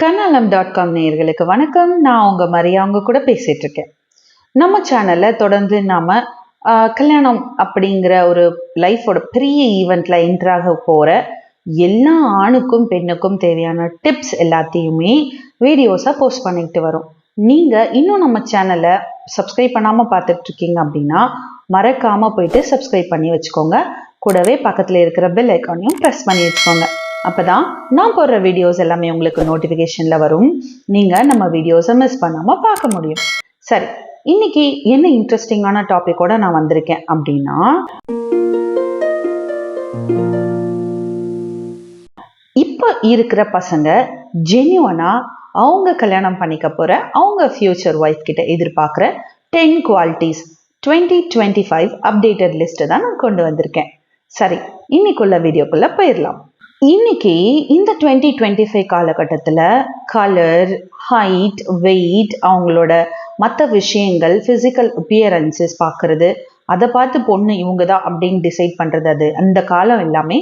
கண்ணாலம் dot com நேயர்களுக்கு வணக்கம். நான் உங்கள் மரியா அவங்க கூட பேசிகிட்டு இருக்கேன் நம்ம சேனலில் தொடர்ந்து நாம் கல்யாணம் அப்படிங்கிற ஒரு லைஃபோட பெரிய ஈவெண்ட்டில் என்ட்ராக போகிற எல்லா ஆணுக்கும் பெண்ணுக்கும் தேவையான டிப்ஸ் எல்லாத்தையுமே வீடியோஸாக போஸ்ட் பண்ணிட்டு வரோம். நீங்கள் இன்னும் நம்ம சேனலை சப்ஸ்கிரைப் பண்ணாமல் பார்த்துட்டு இருக்கீங்க அப்படின்னா மறக்காமல் போயிட்டு சப்ஸ்கிரைப் பண்ணி வச்சுக்கோங்க. கூடவே பக்கத்தில் இருக்கிற பெல் ஐக்கானையும் ப்ரெஸ் பண்ணி வச்சுக்கோங்க. அப்போ தான் நான் போடுற வீடியோஸ் எல்லாமே உங்களுக்கு நோட்டிஃபிகேஷனில் வரும். நீங்கள் நம்ம வீடியோஸை மிஸ் பண்ணாமல் பார்க்க முடியும். சரி இன்னைக்கு என்ன இன்ட்ரெஸ்டிங்கான டாப்பிக்கோட நான் வந்திருக்கேன் அப்படின்னா இப்போ இருக்கிற பசங்க ஜென்யூனாக அவங்க கல்யாணம் பண்ணிக்க போகிற அவங்க ஃப்யூச்சர் ஒய்ஃப் கிட்ட எதிர்பார்க்குற ten qualities twenty twenty five updated லிஸ்ட்டை தான் நான் கொண்டு வந்திருக்கேன். சரி இன்னைக்குள்ள வீடியோக்குள்ளே போயிடலாம். இன்னைக்கு இந்த டுவெண்ட்டி டுவெண்ட்டி ஃபைவ் காலகட்டத்தில் கலர் ஹைட் வெயிட் அவங்களோட மற்ற விஷயங்கள் ஃபிசிக்கல் அப்பியரன்சஸ் பார்க்கறது அதை பார்த்து பொண்ணு இவங்க தான் அப்படின்னு டிசைட் பண்ணுறது அது. அந்த காலம் எல்லாமே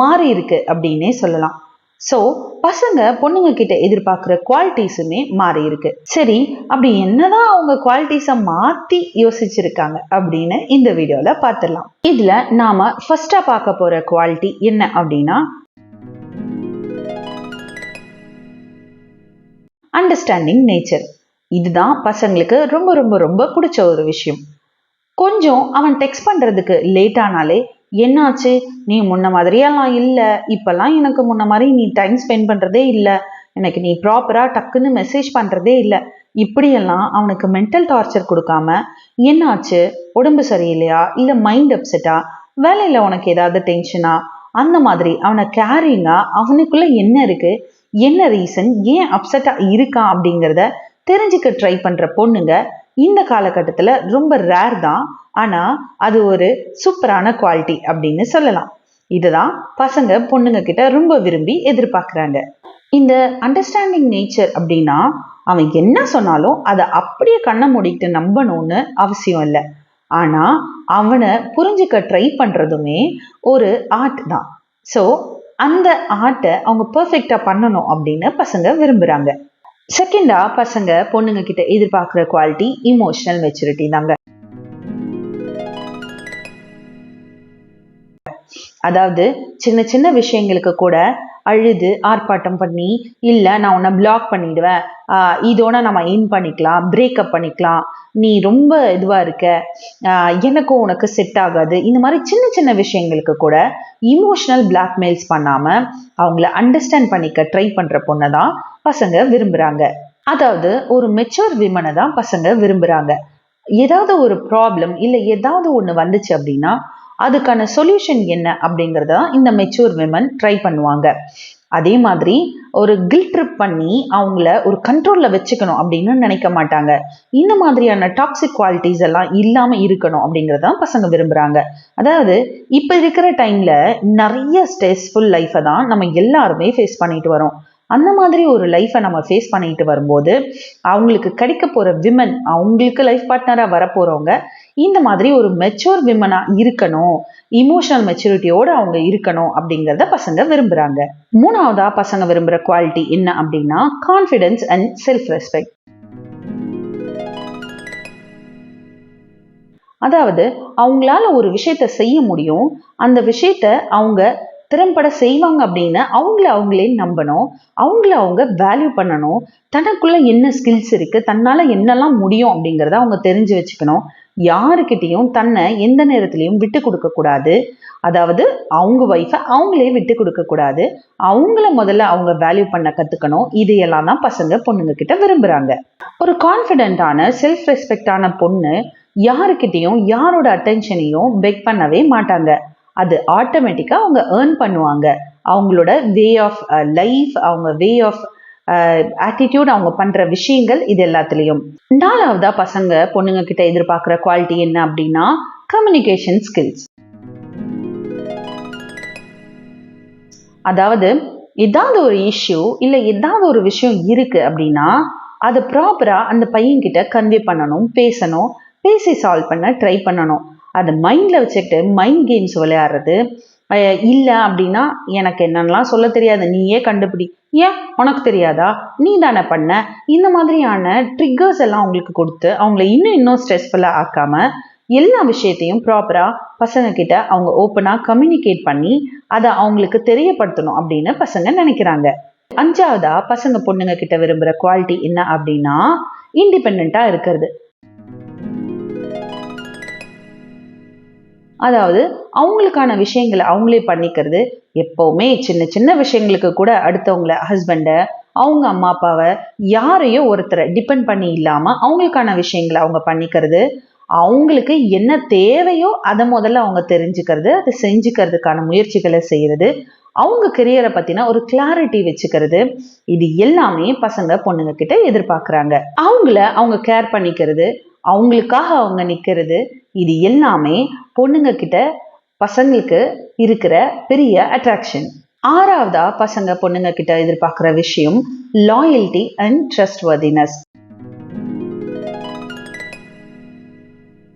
மாறி இருக்கு அப்படின்னே சொல்லலாம். ஸோ பசங்க பொண்ணுங்க கிட்ட எதிர்பார்க்குற குவாலிட்டிஸுமே மாறி இருக்கு. சரி அப்படி என்னதான் அவங்க குவாலிட்டிஸை மாற்றி யோசிச்சிருக்காங்க அப்படின்னு இந்த வீடியோவில் பார்த்துடலாம். இதில் நாம் ஃபஸ்ட்டாக பார்க்க போகிற குவாலிட்டி என்ன அப்படின்னா அண்டர்ஸ்டாண்டிங் நேச்சர் இதுதான் பசங்களுக்கு ரொம்ப ரொம்ப ரொம்ப பிடிச்ச ஒரு விஷயம். கொஞ்சம் அவன் டெக்ஸ்ட் பண்ணுறதுக்கு லேட் ஆனாலே என்னாச்சு? நீ முன்ன மாதிரியெல்லாம் இல்லை. இப்போல்லாம் எனக்கு முன்ன மாதிரி நீ டைம் ஸ்பெண்ட் பண்ணுறதே இல்லை. எனக்கு நீ ப்ராப்பராக டக்குன்னு மெசேஜ் பண்ணுறதே இல்லை. இப்படியெல்லாம் அவனுக்கு மென்டல் டார்ச்சர் கொடுக்காம என்னாச்சு? உடம்பு சரியில்லையா? இல்லை மைண்ட் அப்செட்டா வேலையில் உனக்கு ஏதாவது டென்ஷனா அந்த மாதிரி அவனை கேரிங்காக அவனுக்குள்ளே என்ன இருக்குது என்ன ரீசன் ஏன் அப்செட்டாக இருக்கான் அப்படிங்கிறத தெரிஞ்சுக்க ட்ரை பண்ணுற பொண்ணுங்க இந்த காலகட்டத்தில் ரொம்ப ரேர் தான். ஆனால் அது ஒரு சூப்பரான குவாலிட்டி அப்படின்னு சொல்லலாம். இதுதான் பசங்க பொண்ணுங்க கிட்ட ரொம்ப விரும்பி எதிர்பார்க்குறாங்க. இந்த அண்டர்ஸ்டாண்டிங் நேச்சர் அப்படின்னா அவன் என்ன சொன்னாலும் அதை அப்படியே கண்ணை மூடிட்டு நம்பணும்னு அவசியம் இல்லை. ஆனால் அவனை புரிஞ்சுக்க ட்ரை பண்ணுறதுமே ஒரு ஆர்ட் தான். ஸோ அந்த ஆர்ட்டை அவங்க பர்ஃபெக்டாக பண்ணணும் அப்படின்னு பசங்க விரும்புகிறாங்க செகண்டா பசங்க பொண்ணுங்க கிட்ட எதிர்பார்க்குற குவாலிட்டி இமோஷனல் மெச்சூரிட்டி தாங்க. அதாவது சின்ன சின்ன விஷயங்களுக்கு கூட அழுது ஆர்ப்பாட்டம் பண்ணி இல்லை நான் உன்னை பிளாக் பண்ணிடுவேன். இதோட நம்ம இன் பண்ணிக்கலாம் பிரேக்கப் பண்ணிக்கலாம். நீ ரொம்ப இதுவாக இருக்க. எனக்கும் உனக்கு செட் ஆகாது. இந்த மாதிரி சின்ன சின்ன விஷயங்களுக்கு கூட இமோஷனல் பிளாக்மெயில்ஸ் பண்ணாமல் அவங்கள அண்டர்ஸ்டாண்ட் பண்ணிக்க ட்ரை பண்ணுற பொண்ணை தான் பசங்க விரும்புகிறாங்க அதாவது ஒரு மெச்சூர் விமனை தான் பசங்க விரும்புகிறாங்க ஏதாவது ஒரு ப்ராப்ளம் இல்லை ஏதாவது ஒன்று வந்துச்சு அப்படின்னா அதுக்கான சொல்யூஷன் என்ன அப்படிங்கிறத இந்த மெச்சூர் விமன் ட்ரை பண்ணுவாங்க. அதே மாதிரி ஒரு கில் ட்ரிப் பண்ணி அவங்கள ஒரு கண்ட்ரோலில் வச்சுக்கணும் அப்படின்னு நினைக்க மாட்டாங்க. இந்த மாதிரியான டாக்ஸிக் குவாலிட்டிஸ் எல்லாம் இல்லாமல் இருக்கணும் அப்படிங்கிறத பசங்க விரும்புகிறாங்க அதாவது இப்போ இருக்கிற டைமில் நிறைய ஸ்ட்ரெஸ்ஃபுல் லைஃப்பை தான் நம்ம எல்லாருமே ஃபேஸ் பண்ணிட்டு வரோம். அந்த மாதிரி ஒரு லைஃப்பை நம்ம ஃபேஸ் பண்ணிட்டு வரும்போது அவங்களுக்கு கிடைக்க போகிற விமன் அவங்களுக்கு லைஃப் பார்ட்னராக வரப்போகிறவங்க இந்த மாதிரி ஒரு மெச்சூர் விமனாக இருக்கணும். இமோஷனல் மெச்சூரிட்டியோடு அவங்க இருக்கணும் அப்படிங்கிறத பசங்க விரும்புகிறாங்க மூணாவதா பசங்க விரும்புகிற குவாலிட்டி என்ன அப்படின்னா கான்ஃபிடென்ஸ் அண்ட் செல்ஃப் ரெஸ்பெக்ட் அதாவது அவங்களால ஒரு விஷயத்த செய்ய முடியும். அந்த விஷயத்த அவங்க திறம்பட செய்வாங்க அப்படின்னு அவங்கள அவங்களே நம்பணும். அவங்கள அவங்க வேல்யூ பண்ணணும். தனக்குள்ள என்ன ஸ்கில்ஸ் இருக்கு தன்னால என்னெல்லாம் முடியும் அப்படிங்கிறத அவங்க தெரிஞ்சு வச்சுக்கணும். யாருக்கிட்டையும் தன்னை எந்த நேரத்திலையும் விட்டு கொடுக்க கூடாது. அதாவது அவங்க ஒய்ஃபை அவங்களே விட்டு கொடுக்க கூடாது. அவங்கள முதல்ல அவங்க வேல்யூ பண்ண கத்துக்கணும். இதையெல்லாம் தான் பசங்க பொண்ணுங்க கிட்ட விரும்புறாங்க. ஒரு கான்ஃபிடென்ட்டான செல்ஃப் ரெஸ்பெக்டான பொண்ணு யாருக்கிட்டையும் யாரோட அட்டென்ஷனையும் பெக் பண்ணவே மாட்டாங்க. அது ஆட்டோமேட்டிக்காக அவங்க ஏர்ன் பண்ணுவாங்க. அவங்களோட வே ஆஃப் லைஃப் அவங்க வே ஆஃப் ஆட்டிடியூட் அவங்க பண்ணுற விஷயங்கள் இது எல்லாத்துலேயும். நாலாவதா பசங்க பொண்ணுங்க கிட்ட எதிர்பார்க்குற குவாலிட்டி என்ன அப்படின்னா கம்யூனிகேஷன் ஸ்கில்ஸ் அதாவது ஏதாவது ஒரு இஷ்யூ இல்லை ஏதாவது ஒரு விஷயம் இருக்குது அப்படின்னா அதை ப்ராப்பராக அந்த பையன்கிட்ட கன்வே பண்ணணும் பேசணும் பேசி சால்வ் பண்ண ட்ரை பண்ணணும். அதை மைண்டில் வச்சுக்கிட்டு மைண்ட் கேம்ஸ் விளையாடுறது. இல்லை அப்படின்னா எனக்கு என்னென்னலாம் சொல்ல தெரியாது. நீயே கண்டுபிடி. ஏன்? உனக்கு தெரியாதா? நீ தானே பண்ண. இந்த மாதிரியான ட்ரிக்கர்ஸ் எல்லாம் அவங்களுக்கு கொடுத்து அவங்கள இன்னும் இன்னும் ஸ்ட்ரெஸ்ஃபுல்லாக ஆக்காம எல்லா விஷயத்தையும் ப்ராப்பராக பசங்கக்கிட்ட அவங்க ஓப்பனாக கம்யூனிகேட் பண்ணி அதை அவங்களுக்கு தெரியப்படுத்தணும் அப்படின்னு பசங்க நினைக்கிறாங்க. அஞ்சாவதா? பசங்க பொண்ணுங்க கிட்ட விரும்புகிற குவாலிட்டி என்ன அப்படின்னா இண்டிபெண்ட்டாக இருக்கிறது. அதாவது அவங்களுக்கான விஷயங்களை அவங்களே பண்ணிக்கிறது. எப்போவுமே சின்ன சின்ன விஷயங்களுக்கு கூட அடுத்தவங்கள ஹஸ்பண்டை அவங்க அம்மா அப்பாவை யாரையோ ஒருத்தரை டிபெண்ட் பண்ணி இல்லாமல் அவங்களுக்கான விஷயங்களை அவங்க பண்ணிக்கிறது. அவங்களுக்கு என்ன தேவையோ அதை முதல்ல அவங்க தெரிஞ்சுக்கிறது அதை செஞ்சுக்கிறதுக்கான முயற்சிகளை செய்கிறது அவங்க கெரியரை பற்றின ஒரு கிளாரிட்டி வச்சுக்கிறது. இது எல்லாமே பசங்க பொண்ணுங்க கிட்ட எதிர்பார்க்குறாங்க. அவங்கள அவங்க கேர் பண்ணிக்கிறது. அவங்களுக்காக அவங்க நிற்கிறது இது எல்லாமே பொண்ணுங்க கிட்ட பசங்களுக்கு இருக்கிற பெரிய அட்ராக்ஷன் ஆறாவதா பசங்க பொண்ணுங்க கிட்ட எதிர்பார்க்குற விஷயம் லாயல்ட்டி அண்ட் ட்ரஸ்ட் வர்தினஸ்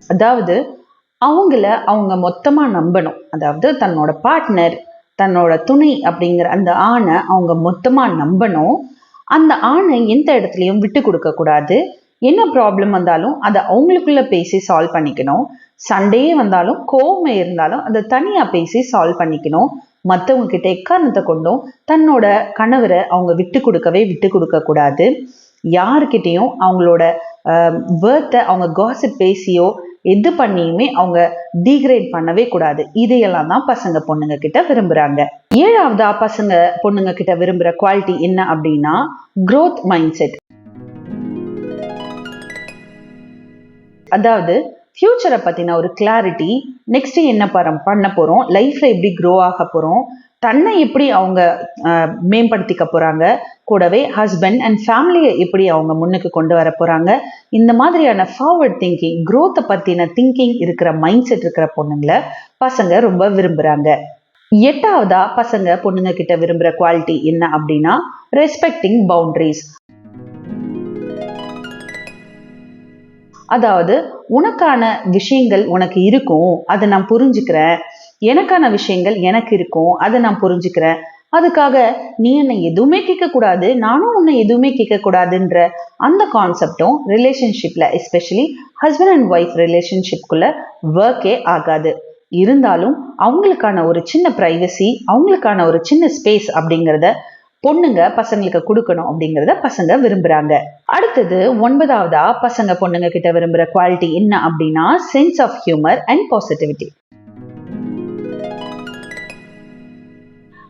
அதாவது அவங்கள அவங்க மொத்தமாக நம்பணும். அதாவது தன்னோட பார்ட்னர் தன்னோட துணை அப்படிங்கிற அந்த ஆணை அவங்க மொத்தமாக நம்பணும். அந்த ஆணை எந்த இடத்துலையும் விட்டு கொடுக்கக்கூடாது என்ன ப்ராப்ளம் வந்தாலும் அதை அவங்களுக்குள்ள பேசி சால்வ் பண்ணிக்கணும். சண்டையே வந்தாலும் கோவம் இருந்தாலும் அதை தனியா பேசி சால்வ் பண்ணிக்கணும். மற்றவங்க கிட்ட எக்காரணத்தை கொண்டும் தன்னோட கணவரை அவங்க விட்டு கொடுக்கவே விட்டு கொடுக்க கூடாது. யாருக்கிட்டேயும் அவங்களோட வேர்த்தை அவங்க காசிப் பேசியோ எது பண்ணியுமே அவங்க டீக்ரேட் பண்ணவே கூடாது. இதையெல்லாம் தான் பசங்க பொண்ணுங்க கிட்ட விரும்புறாங்க. ஏழாவதா பசங்க பொண்ணுங்க கிட்ட விரும்புற குவாலிட்டி என்ன அப்படின்னா க்ரோத் மைண்ட் செட் அதாவது ஃப்யூச்சரை பற்றின ஒரு கிளாரிட்டி நெக்ஸ்ட்டு என்ன பரம் பண்ண போகிறோம் லைஃப்பில் எப்படி க்ரோ ஆக போகிறோம் தன்னை எப்படி அவங்க மேம்படுத்திக்க போகிறாங்க கூடவே ஹஸ்பண்ட் அண்ட் ஃபேமிலியை எப்படி அவங்க முன்னுக்கு கொண்டு வர போகிறாங்க இந்த மாதிரியான ஃபார்வர்ட் திங்கிங் க்ரோத்தை பற்றின திங்கிங் இருக்கிற மைண்ட் செட் இருக்கிற பொண்ணுங்களை பசங்க ரொம்ப விரும்புகிறாங்க எட்டாவதா பசங்க பொண்ணுங்க கிட்ட விரும்புகிற குவாலிட்டி என்ன அப்படின்னா ரெஸ்பெக்டிங் பவுண்டரிஸ் அதாவது உனக்கான விஷயங்கள் உனக்கு இருக்கும் அதை நான் புரிஞ்சுக்கிறேன் எனக்கான விஷயங்கள் எனக்கு இருக்கும் அதை நான் புரிஞ்சுக்கிறேன் அதுக்காக நீ என்னை எதுவுமே கேட்கக்கூடாது நானும் உன்னை எதுவுமே கேட்கக்கூடாதுன்ற அந்த கான்செப்டும் ரிலேஷன்ஷிப்பில் எஸ்பெஷலி ஹஸ்பண்ட் அண்ட் ஒய்ஃப் ரிலேஷன்ஷிப்குள்ள ஒர்க்கே ஆகாது. இருந்தாலும் அவங்களுக்கான ஒரு சின்ன ப்ரைவசி அவங்களுக்கான ஒரு சின்ன ஸ்பேஸ் அப்படிங்கிறத பொண்ணுங்க பசங்களுக்கு கொடுக்கணும் அப்படிங்கிறத பசங்க விரும்புறாங்க. அடுத்தது ஒன்பதாவதா பசங்க பொண்ணுங்க கிட்ட விரும்புற குவாலிட்டி என்ன அப்படின்னா sense of humour and positivity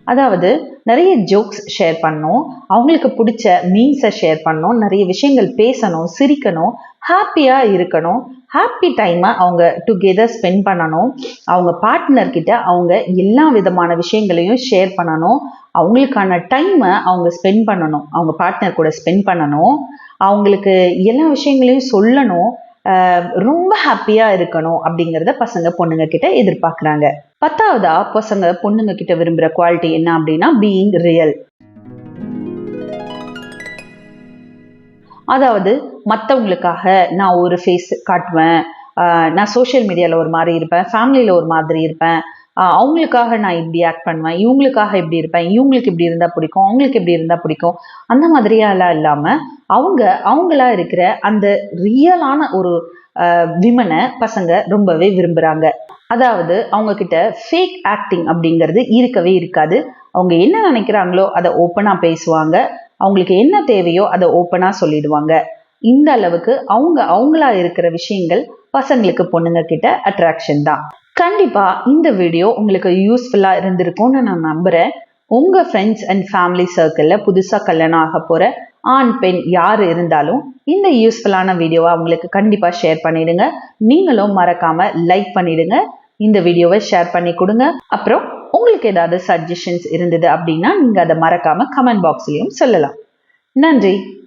அதாவது நிறைய ஜோக்ஸ் ஷேர் பண்ணணும். அவங்களுக்கு பிடிச்ச மீன்ஸை ஷேர் பண்ணணும். நிறைய விஷயங்கள் பேசணும் சிரிக்கணும். ஹாப்பியாக இருக்கணும். ஹாப்பி டைமை அவங்க டுகெதர் ஸ்பெண்ட் பண்ணணும். அவங்க பார்ட்னர்கிட்ட அவங்க எல்லா விதமான விஷயங்களையும் ஷேர் பண்ணணும். அவங்களுக்கான டைமை அவங்க ஸ்பெண்ட் பண்ணணும். அவங்க பார்ட்னர் கூட ஸ்பெண்ட் பண்ணணும். அவங்களுக்கு எல்லா விஷயங்களையும் சொல்லணும். ரொம்ப ஹாப்பியாக இருக்கணும் அப்படிங்கிறத பசங்க பொண்ணுங்க கிட்ட எதிர்பார்க்குறாங்க. பத்தாவதா பசங்க பொண்ணுங்க கிட்ட விரும்புகிற குவாலிட்டி என்ன அப்படின்னா பீயிங் ரியல் அதாவது மற்றவங்களுக்காக நான் ஒரு ஃபேஸ் காட்டுவேன். நான் சோஷியல் மீடியாவில் ஒரு மாதிரி இருப்பேன். ஃபேமிலியில் ஒரு மாதிரி இருப்பேன். அவங்களுக்காக நான் இப்படி ஆக்ட் பண்ணுவேன். இவங்களுக்காக இப்படி இருப்பேன். இவங்களுக்கு இப்படி இருந்தால் பிடிக்கும். அவங்களுக்கு இப்படி இருந்தால் பிடிக்கும். அந்த மாதிரியெல்லாம் இல்லாமல் அவங்க அவங்களா இருக்கிற அந்த ரியலான ஒரு விமனை பசங்க ரொம்பவே விரும்புகிறாங்க அதாவது அவங்க கிட்ட ஃபேக் ஆக்டிங் அப்படிங்கிறது இருக்கவே இருக்காது. அவங்க என்ன நினைக்கிறாங்களோ அதை ஓப்பனாக பேசுவாங்க. அவங்களுக்கு என்ன தேவையோ அதை ஓப்பனாக சொல்லிடுவாங்க. இந்த அளவுக்கு அவங்க அவங்களா இருக்கிற விஷயங்கள் பசங்களுக்கு பொண்ணுங்க கிட்ட அட்ராக்ஷன் தான். கண்டிப்பா இந்த வீடியோ உங்களுக்கு யூஸ்ஃபுல்லா இருந்திருக்கும்னு நான் நம்புறேன். உங்க ஃப்ரெண்ட்ஸ் அண்ட் ஃபேமிலி சர்க்கிள்ல புதுசா கல்யாணம் ஆக போற ஆண் பெண் யார் இருந்தாலும் இந்த யூஸ்ஃபுல்லான வீடியோவை அவங்களுக்கு கண்டிப்பாக ஷேர் பண்ணிடுங்க. நீங்களும் மறக்காம லைக் பண்ணிடுங்க. இந்த வீடியோவை ஷேர் பண்ணி கொடுங்க. அப்புறம் உங்களுக்கு ஏதாவது சஜஷன்ஸ் இருந்தது அப்படின்னா நீங்கள் அதை மறக்காமல் கமெண்ட் பாக்ஸ்லேயும் சொல்லலாம். நன்றி.